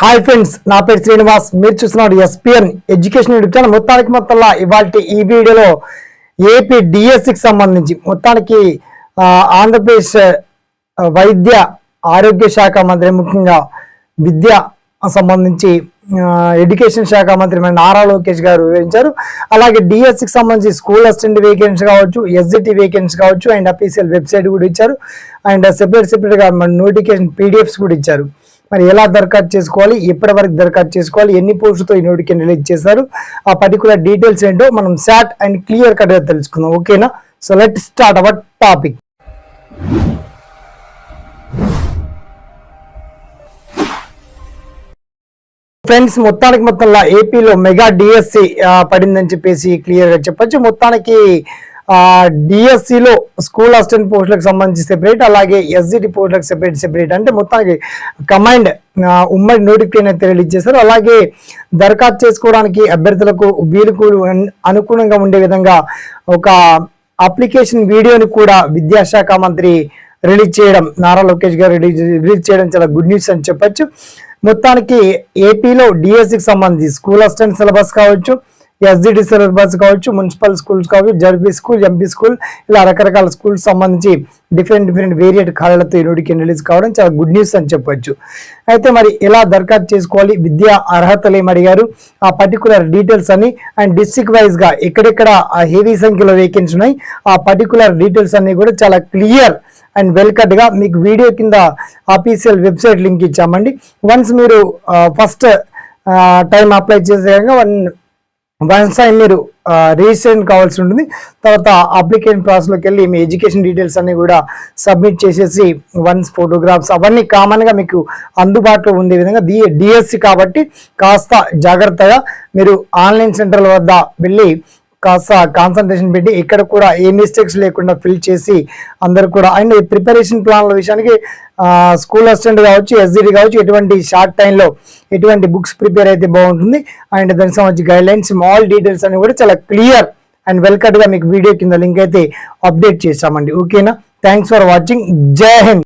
Hi friends నా పేరు శ్రీనివాస్. మీరు చూస్తున్నారు ఎస్పిఎన్ ఎడ్యుకేషన్ యూట్యూబ్ ఛానల్. మొత్తానికి మొత్తంలో ఇవాళ ఈ వీడియోలో ఏపీ డిఎస్సికి సంబంధించి మొత్తానికి ఆంధ్రప్రదేశ్ వైద్య ఆరోగ్య శాఖ మంత్రి ముఖ్యంగా విద్య సంబంధించి ఎడ్యుకేషన్ శాఖ మంత్రి మన నారా లోకేష్ గారు వివరించారు. అలాగే డిఎస్సికి సంబంధించి స్కూల్ అసిస్టెంట్ వేకెన్సీ కావచ్చు ఎస్జిటి వేకెన్సీ కావచ్చు అండ్ అఫీషియల్ వెబ్సైట్ కూడా ఇచ్చారు. అండ్ సెపరేట్ సెపరేట్గా మన నోటిఫికేషన్ పీడిఎఫ్స్ కూడా ఇచ్చారు. మరి ఎలా దరఖాస్తు చేసుకోవాలి ఎప్పటి వరకు దరఖాస్తు చేసుకోవాలి ఎన్ని పోస్టులతో ఈ నోటిఫికేషన్ రిలీజ్ చేశారు ఆ పర్టికులర్ డీటెయిల్స్ ఏంటో మనం శాట్ అండ్ క్లియర్ కట్గా తెలుసుకుందాం. ఓకేనా so let start our topic friends మొత్తానికి మొత్తంలో ఏపీలో మెగా డిఎస్సి పడిందని చెప్పేసి క్లియర్గా చెప్పొచ్చు. మొత్తానికి డిఎస్సిలో స్కూల్ అసిస్టెంట్ పోస్టులకు సంబంధించి సెపరేట్ అలాగే ఎస్జిటి పోస్టులకు సెపరేట్ సెపరేట్. అంటే మొత్తానికి కమాండ్ ఉమ్మడి నోటిఫికేషన్ అయితే రిలీజ్ చేశారు అలాగే దరఖాస్తు చేసుకోవడానికి అభ్యర్థులకు వీలుకు అనుకూలంగా ఉండే విధంగా ఒక అప్లికేషన్ వీడియోని కూడా విద్యాశాఖ మంత్రి రిలీజ్ చేయడం. నారా లోకేష్ గారు రిలీజ్ రిలీజ్ చేయడం చాలా గుడ్ న్యూస్ అని చెప్పొచ్చు. మొత్తానికి ఏపీలో డిఎస్సికి సంబంధించి స్కూల్ అసిస్టెంట్ సిలబస్ కావచ్చు. ఎస్జిటి సిలబస్ కావచ్చు మున్సిపల్ స్కూల్స్ కావచ్చు జడ్పీ స్కూల్ ఎంపీ స్కూల్ ఇలా రకరకాల స్కూల్స్ సంబంధించి డిఫరెంట్ డిఫరెంట్ వేరియట్ ఖాళీలతో ఈ నోటికి రిలీజ్ కావడం చాలా గుడ్ న్యూస్ అని చెప్పొచ్చు. అయితే మరి ఎలా దరఖాస్తు చేసుకోవాలి? విద్యా అర్హతలు ఏమి అడిగారు? ఆ పర్టికులర్ డీటెయిల్స్ అని అండ్ డిస్టిక్ వైజ్గా ఎక్కడెక్కడ ఆ హెవీ సంఖ్యలో వేకెన్సీ ఉన్నాయి? ఆ పర్టికులర్ డీటెయిల్స్ అన్ని కూడా చాలా క్లియర్ అండ్ వెల్ మీకు వీడియో కింద అఫీషియల్ వెబ్సైట్ లింక్ ఇచ్చామండి. వన్స్ మీరు ఫస్ట్ టైం అప్లై చేసే వన్ వన్స్ సైన్ మీరు రిజిస్ట్రేషన్ కావాల్సి ఉంటుంది. తర్వాత అప్లికేషన్ ప్రాసెస్లోకి వెళ్ళి మీ ఎడ్యుకేషన్ డీటెయిల్స్ అన్ని కూడా సబ్మిట్ చేసేసి వన్స్ ఫోటోగ్రాఫ్స్ అవన్నీ కామన్గా మీకు అందుబాటులో ఉండే విధంగా డి డిఎస్సి కాబట్టి కాస్త జాగ్రత్తగా మీరు ఆన్లైన్ సెంటర్ల వద్ద వెళ్ళి కాస్త కాన్సన్ట్రేషన్ పెట్టి ఇక్కడ కూడా ఏ మిస్టేక్స్ లేకుండా ఫిల్ చేసి అందరు కూడా అండ్ ప్రిపరేషన్ ప్లాన్ల విషయానికి స్కూల్ అసిస్టెంట్ కావచ్చు ఎస్జిడి కావచ్చు ఎటువంటి షార్ట్ టైంలో ఎటువంటి బుక్స్ ప్రిపేర్ అయితే బాగుంటుంది. అండ్ దానికి సంబంధించి గైడ్ లైన్స్ ఆల్ డీటెయిల్స్ అని కూడా చాలా క్లియర్ అండ్ వెల్కట్గా మీకు వీడియో కింద లింక్ అయితే అప్డేట్ చేస్తామండి. ఓకేనా థ్యాంక్స్ ఫర్ వాచింగ్ జై హింద్